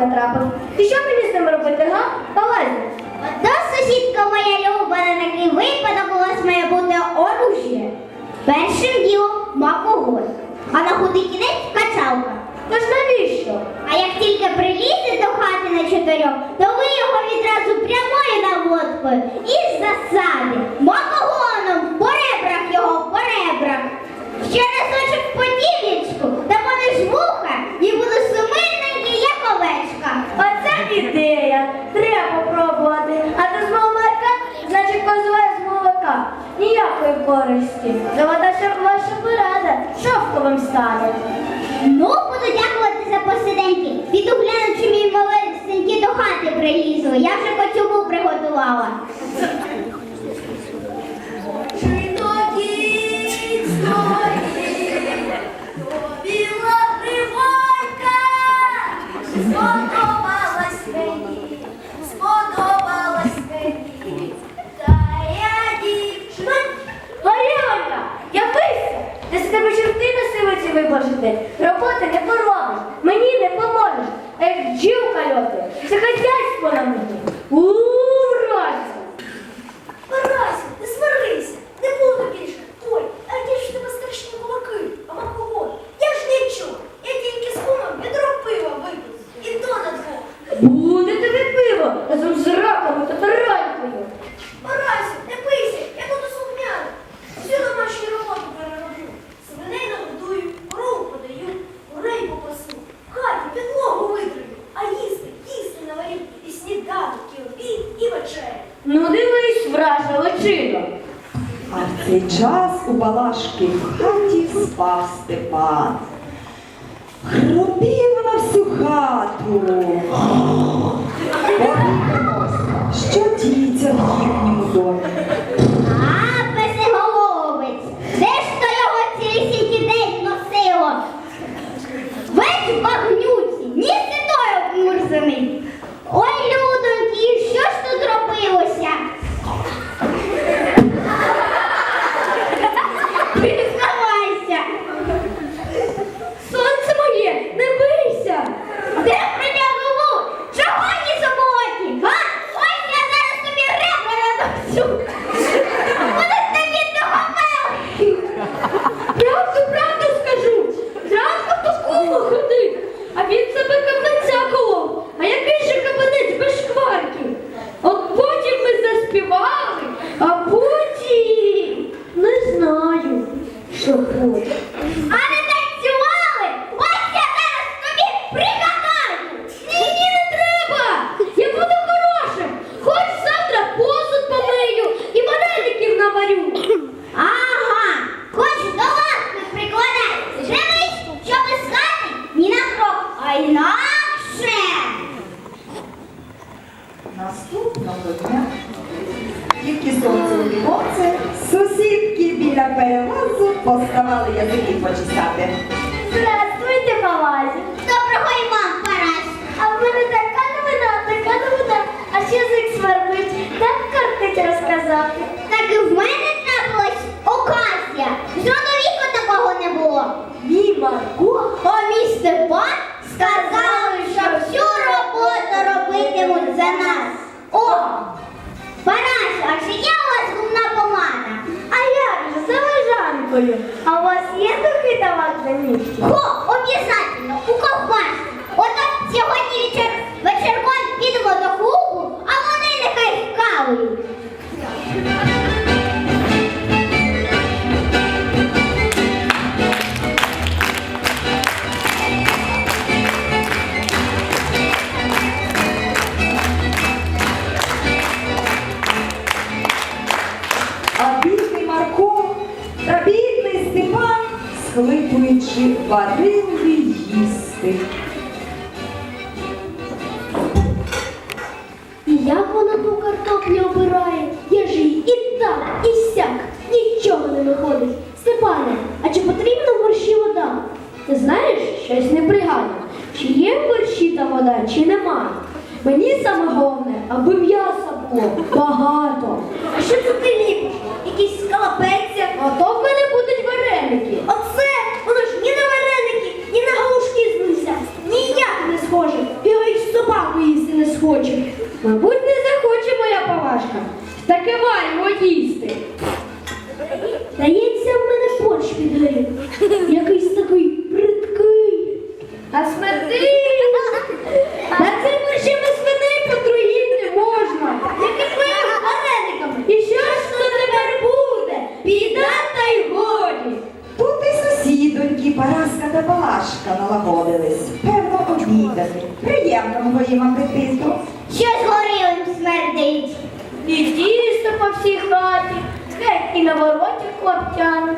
натрапив. І що мені з ним робити, га? Полазь. Одна сусідка моя люба на такий випадок у вас має бути оружие. Першим ділом макогон, а на худий кінець качалка. Та ж навіщо? А як тільки прилізе до хати на чотирьох, то ви його відразу прямою наводкою із засади, макогоном, по ребрах. Користі. Золота ще ваша порада. Шовковим стане. Ну, буду дякувати за посиденьки. Піду гляну, чи мій малесенький до хати прилізли. Я вже коцюбу приготувала. Ти чорти на сивиці вибожити. Роботи не поробиш, мені не поможеш. Як бджілка льоти, це хазяйство на мені. Уразі! Парася, не сварися, не буду більше. Ой, а які ж в тебе страшні кулаки, а макогон. Я ж нічого, я тільки з кумом відро пива випив, і то на двох. Буде тобі пиво разом з раками та таранькою. Парася, не пийся, я буду слухняна. Всю домашню роботу перероблю. Свиней нагодую, корову подаю, курей попасу, в хаті підлогу витрою, а їсти, їсти наварю, і сніданок, і обід, і вечеря. Ну дивись, вража личино. А в цей час у Балашки в хаті спав Степан. Хропів на всю хату. Тільки сонце у сусідки біля перелазу поставали язики почесати. Духи та ват місті? Хо, обов'язательно, у ковбасі. Ото сьогодні вечір, вечірком схлипуючи, варили їсти. І як вона ту картоплю обирає? Я ж її і так, і сяк. Нічого не виходить. Степане, а чи потрібна в борщі вода? Ти знаєш, щось не пригадую. Чи є в борщі та вода, чи немає? Мені саме головне, аби м'яса було багато. А що це ти ліпиш? Якісь скалапеця? А то в мене що налагодились. Певно, обідали. Приємно їм апетиту. Що з горілим смердить? І тісто по всій хаті, геть і на вороті хлоптяни.